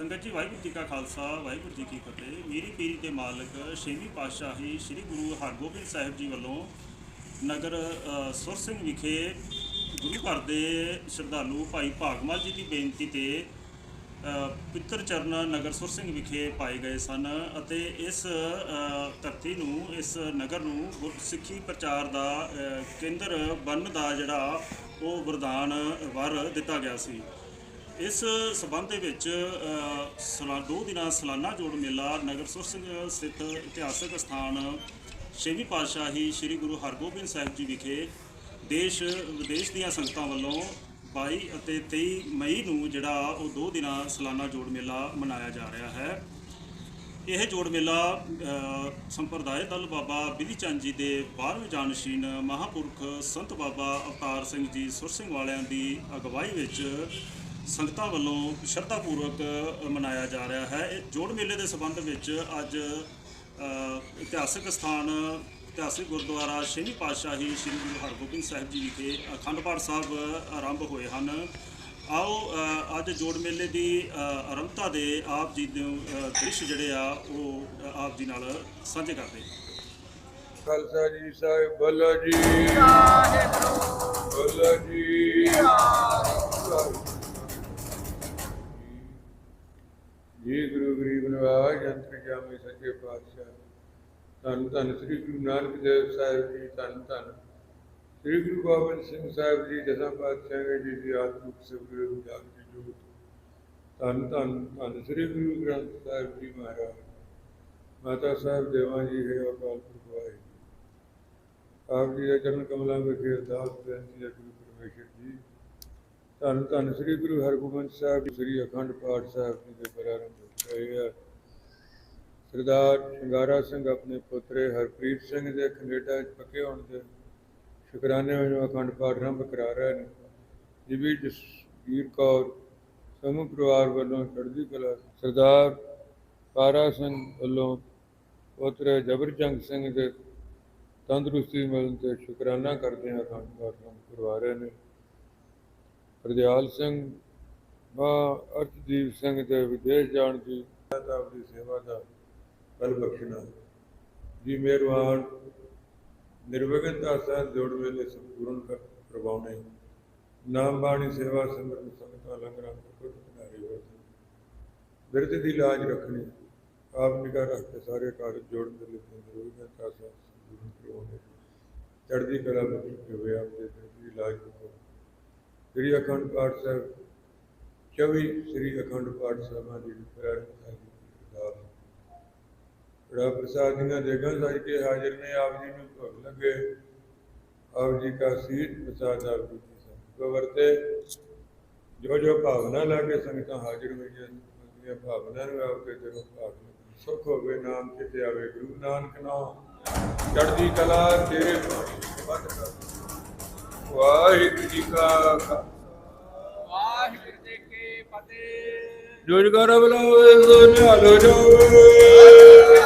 ਸੰਗਤ ਜੀ, ਵਾਹਿਗੁਰੂ ਜੀ ਕਾ ਖਾਲਸਾ, ਵਾਹਿਗੁਰੂ ਜੀ ਕੀ ਫਤਿਹ। ਮੇਰੀ ਪੀਰੀ ਦੇ ਮਾਲਕ ਛੇਵੀਂ ਪਾਤਸ਼ਾਹੀ ਸ੍ਰੀ ਗੁਰੂ ਹਰਗੋਬਿੰਦ ਸਾਹਿਬ ਜੀ ਵੱਲੋਂ ਨਗਰ ਸੁਰ ਸਿੰਘ ਵਿਖੇ ਗੁਰੂ ਘਰ ਦੇ ਸ਼ਰਧਾਲੂ ਭਾਈ ਭਾਗਮਲ ਜੀ ਦੀ ਬੇਨਤੀ ਤੇ ਪਿੱਤਰ ਚਰਨ ਨਗਰ ਸੁਰ ਸਿੰਘ ਵਿਖੇ ਪਾਏ ਗਏ ਸਨ ਅਤੇ ਇਸ ਧਰਤੀ ਨੂੰ, ਇਸ ਨਗਰ ਨੂੰ ਗੁਰਸਿੱਖੀ ਪ੍ਰਚਾਰ ਦਾ ਕੇਂਦਰ ਬਣਨ ਦਾ ਜਿਹੜਾ ਉਹ ਵਰਦਾਨ ਵਰ ਦਿੱਤਾ ਗਿਆ ਸੀ। ਇਸ ਸਬੰਧ ਦੇ ਵਿੱਚ ਅ, ਸਲਾ ਦੋ ਦਿਨਾਂ ਸਲਾਨਾ ਜੋੜ ਮੇਲਾ ਨਗਰ ਸੁਰ ਸਿੰਘ ਸਥਿਤ ਇਤਿਹਾਸਕ ਸਥਾਨ ਛੇਵੀਂ ਪਾਤਸ਼ਾਹੀ ਸ੍ਰੀ ਗੁਰੂ ਹਰਗੋਬਿੰਦ ਸਾਹਿਬ ਜੀ ਵਿਖੇ ਦੇਸ਼ ਵਿਦੇਸ਼ ਦੀਆਂ ਸੰਗਤਾਂ ਵੱਲੋਂ 22 ਅਤੇ 23 ਮਈ ਨੂੰ ਜਿਹੜਾ ਉਹ ਦੋ ਦਿਨਾਂ ਸਲਾਨਾ ਜੋੜ ਮੇਲਾ ਮਨਾਇਆ ਜਾ ਰਿਹਾ ਹੈ। ਇਹ ਜੋੜ ਮੇਲਾ ਸੰਪਰਦਾਇ ਦਲ ਬਾਬਾ ਬਿਧੀ ਚੰਦ ਜੀ ਦੇ 12ਵੇਂ ਜਾਨਸ਼ੀਨ ਮਹਾਪੁਰਖ ਸੰਤ ਬਾਬਾ ਅਵਤਾਰ ਸਿੰਘ ਜੀ ਸੁਰ ਸਿੰਘ ਵਾਲਿਆਂ ਦੀ ਅਗਵਾਈ ਵਿੱਚ ਸੰਗਤਾਂ ਵੱਲੋਂ ਸ਼ਰਧਾ ਪੂਰਵਕ ਮਨਾਇਆ ਜਾ ਰਿਹਾ ਹੈ। ਇਹ ਜੋੜ ਮੇਲੇ ਦੇ ਸੰਬੰਧ ਵਿੱਚ ਅੱਜ ਇਤਿਹਾਸਕ ਸਥਾਨ ਇਤਿਹਾਸਕ ਗੁਰਦੁਆਰਾ ਛੇਵੀਂ ਪਾਤਸ਼ਾਹੀ ਸ੍ਰੀ ਗੁਰੂ ਹਰਗੋਬਿੰਦ ਸਾਹਿਬ ਜੀ ਵਿਖੇ ਅਖੰਡ ਪਾਠ ਸਾਹਿਬ ਆਰੰਭ ਹੋਏ ਹਨ। ਆਓ ਅੱਜ ਜੋੜ ਮੇਲੇ ਦੀ ਆਰੰਭਤਾ ਦੇ ਆਪ ਜੀ ਦੇ ਦ੍ਰਿਸ਼ ਜਿਹੜੇ ਆ ਉਹ ਆਪ ਜੀ ਨਾਲ ਸਾਂਝੇ ਕਰਦੇ ਖਾਲਸਾ ਜੀ ਸਾਹਿਬ ਭਲਾ ਜੀ। ਜੰਤਰ ਸੱਚੇ ਪਾਤਸ਼ਾਹ। ਧੰਨ ਧੰਨ ਸ੍ਰੀ ਗੁਰੂ ਨਾਨਕ ਦੇਵ ਸਾਹਿਬ ਜੀ, ਧੰਨ ਧੰਨ। ਸ੍ਰੀ ਗੁਰੂ ਗੋਬਿੰਦ ਸਿੰਘ ਸਾਹਿਬ ਜੀ ਦਸਾਂ ਪਾਤਸ਼ਾਹਾਂ ਜੀ ਦੀ ਆਤਮਿਕ ਸਭਰੇ ਜਾਗ ਦੀ ਜੋਤ। ਧੰਨ ਧੰਨ ਧੰਨ ਸ੍ਰੀ ਗੁਰੂ ਗ੍ਰੰਥ ਸਾਹਿਬ ਜੀ ਮਹਾਰਾਜ। ਮਾਤਾ ਸਾਹਿਬ ਦੇਵਾਂ ਜੀ, ਹੈ ਅਕਾਲ ਪੁਰਖ ਵਾਹਿਗੁਰੂ। ਆਪ ਜੀ ਦੇ ਚਰਨ ਕਮਲਾਂ ਵਿਖੇ ਅਰਦਾਸ ਬੇਨਤੀ ਹੈ ਗੁਰੂ ਪਰਮੇਸ਼ਰ ਜੀ। ਧੰਨ ਧੰਨ ਸ੍ਰੀ ਗੁਰੂ ਹਰਗੋਬਿੰਦ ਸਾਹਿਬ ਸ੍ਰੀ ਅਖੰਡ ਪਾਠ ਸਾਹਿਬ ਜੀ ਦੇ ਪ੍ਰਾਰੰਭ ਹੋਏ ਹੈ ਸਰਦਾਰ ਸ਼ਿੰਗਾਰਾ ਸਿੰਘ ਆਪਣੇ ਪੁੱਤਰੇ ਹਰਪ੍ਰੀਤ ਸਿੰਘ ਦੇ ਕੈਨੇਡਾ ਵਿੱਚ ਪੱਕੇ ਹੋਣ ਦੇ ਸ਼ੁਕਰਾਨੇ ਵਜੋਂ ਅਖੰਡ ਪਾਠ ਆਰੰਭ ਕਰਾ ਰਹੇ ਨੇ। ਜਿਵੇਂ ਜਸਵੀਰ ਕੌਰ ਸਮੂਹ ਪਰਿਵਾਰ ਵੱਲੋਂ ਚੜ੍ਹਦੀ ਕਲਾ ਸਰਦਾਰ ਤਾਰਾ ਸਿੰਘ ਵੱਲੋਂ ਪੁੱਤਰ ਜਬਰਜੰਗ ਸਿੰਘ ਦੇ ਤੰਦਰੁਸਤੀ ਮਿਲਣ ਤੇ ਸ਼ੁਕਰਾਨਾ ਕਰਦੇ ਹਾਂ ਅਖੰਡ ਪਾਠ ਆਰੰਭ ਕਰਵਾ ਰਹੇ ਨੇ। ਹਰਦਿਆਲ ਸਿੰਘ ਮਾਂ ਅਰਸ਼ਦੀਪ ਸਿੰਘ ਦੇ ਵਿਦੇਸ਼ ਜਾਣ ਦੀ, ਦਾ ਆਪਣੀ ਸੇਵਾ ਦਾ ਫਲ ਬਖਸ਼ਣਾ। ਜੀ ਮਿਹਰਬਾਨ। ਨਿਰਵਿਘਨਤਾ ਸਾਹਿਬ ਜੋੜ ਵੇਲੇ ਸੰਪੂਰਨ ਕਰ ਕਰਵਾਉਣੇ। ਨਾਮ ਬਾਣੀ ਸੇਵਾ ਸਿਮਰਨ ਸੰਗਤਾਂ ਲੰਗਰਾਂ ਕੁਝ ਕਿਨਾਰੇ ਵਰਤਣ ਬਿਰਧ ਦੀ ਲਾਜ ਰੱਖਣੀ। ਆਪ ਨਿਗਾਹ ਰੱਖ ਕੇ ਸਾਰੇ ਕਾਰਜ ਜੋੜਨ ਦੇ ਲਈ ਨਿਰਵਿਘਨਤਾ ਸਾਹਿਬ ਸੰਪੂਰਨ ਕਰਵਾਉਣੇ। ਚੜ੍ਹਦੀ ਕਲਾ ਵਿੱਚ ਕਿ ਹੋਇਆ ਆਪਣੇ ਬਿਰਧ ਦੀ ਲਾਜ ਕਰੋ। ਸ੍ਰੀ ਅਖੰਡ ਪਾਠ ਸਾਹਿਬ 24 ਸ੍ਰੀ ਅਖੰਡ ਪਾਠ ਸਾਹਿਬਾਂ ਦੀ ਪ੍ਰਾਰਥਨਾ ਹੈ ਅਰਦਾਸ ਬੜਾ ਪ੍ਰਸਾਦੀਆਂ ਦੇਗਾਂ ਸੱਜ ਕੇ ਹਾਜ਼ਰ ਨੇ ਆਪ ਜੀ ਨੂੰ ਭੁੱਖ ਲੱਗੇ। ਆਪ ਜੀ ਕਾ ਸੀਤ ਪ੍ਰਸਾਦ ਆਪ ਜੀ ਦੀ ਸੰਗ ਕੋ ਵਰਤੇ। ਜੋ ਜੋ ਭਾਵਨਾ ਲਾ ਕੇ ਸੰਗਤਾਂ ਹਾਜ਼ਰ ਹੋਈਆਂ ਉਹਦੀਆਂ ਭਾਵਨਾ ਨੂੰ ਆਪ ਕੇ ਜਦੋਂ ਭਾਗ। ਸੁਖ ਹੋਵੇ ਨਾਮ ਕਿਤੇ ਆਵੇ ਗੁਰੂ ਨਾਨਕ ਨਾਮ ਚੜ੍ਹਦੀ ਕਲਾ ਤੇਰੇ ਵੱਧ ਕਰ। ਵਾਹਿਗੁਰੂ ਜੀ ਕਾ ਵਾਹਿਗੁਰੂ ਜੀ ਕੀ ਫਤਿਹ। ਜੋ ਜਗਰ ਬਲਾਵੇ ਸੋ ਨਿਹਾਲੋ ਜੀ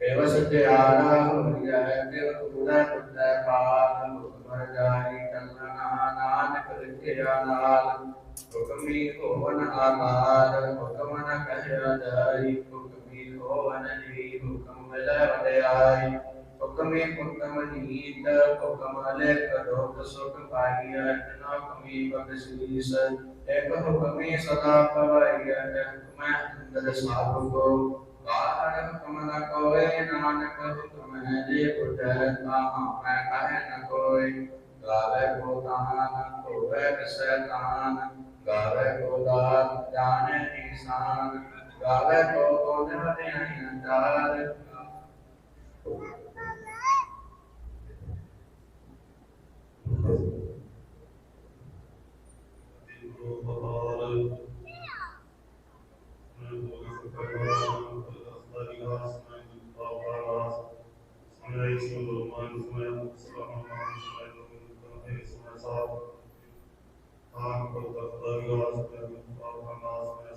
ਵਾਲੋ ਅਗਲੇ ਬਿਨ ਮਾੜੀ ਲਾਜ ਇਹ ਦੋ ਸੰਗੋ ਲੰਬੀ ਗਾਲ ਜੀ ਜੀ ਕੋ ਅਸਿਆ ਕਾ ਏ ਵਾਹਿਗੁਰੂ ਜੀ ਕਾ ਖਾਲਸਾ ਵਾਹਿਗੁਰੂ ਜੀ ਕੀ ਫਤਿਹ ਆਵਾਜ਼ ਕਰੋ ਤੇਰੀ ਕਾਇ ਕਨ ਚੱਲੈ ਨਾਲ ਬੇਵਸ ਤੇ ਆਰਾ ਹੋ ਜਾਏ ਤੇ ਬਾਹਰ ਹੁਕਮ ਨ ਕੋਏ ਨਾਨਕ ਹੁਕਮ ਹੈ ਜੇ ਉਠੈ ਤਾ ਮੈਂ ਕਹੈ ਨ ਕੋਈ ਗਾਵੇ ਕੋ ਤਾਨ ਹੋਵੇ ਕਿਸੈ ਤਾਨ ਗਾਵੇ ਕੋ ਦਾਤ ਜਾਣੇ ਨਿਸ਼ਾਨ ਗਾਵੇ ਕੋ ਕੋ ਨਿਵਤੇ ਅੰਤਾਰ ਗੁਰੂ ਬਹਾਲ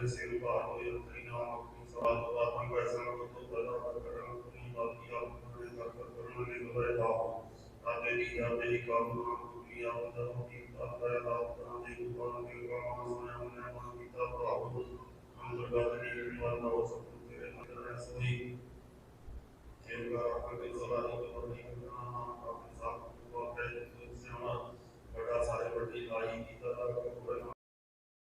الذي بعد يلقينا عنكم صلاة الله وسلم وتوبنا وكرم كل باقيا وكل تكبرنا لغيرها أتري أتري كامل الدنيا ودهمي أتري أتري كفر من كما سمعنا من كتاب رعود من غدري إيمان وسلم ترى سوي تلك رحمة الله وبركاته أبي صاحب وقت سما بڑا سارے بڑی لائی کی طرح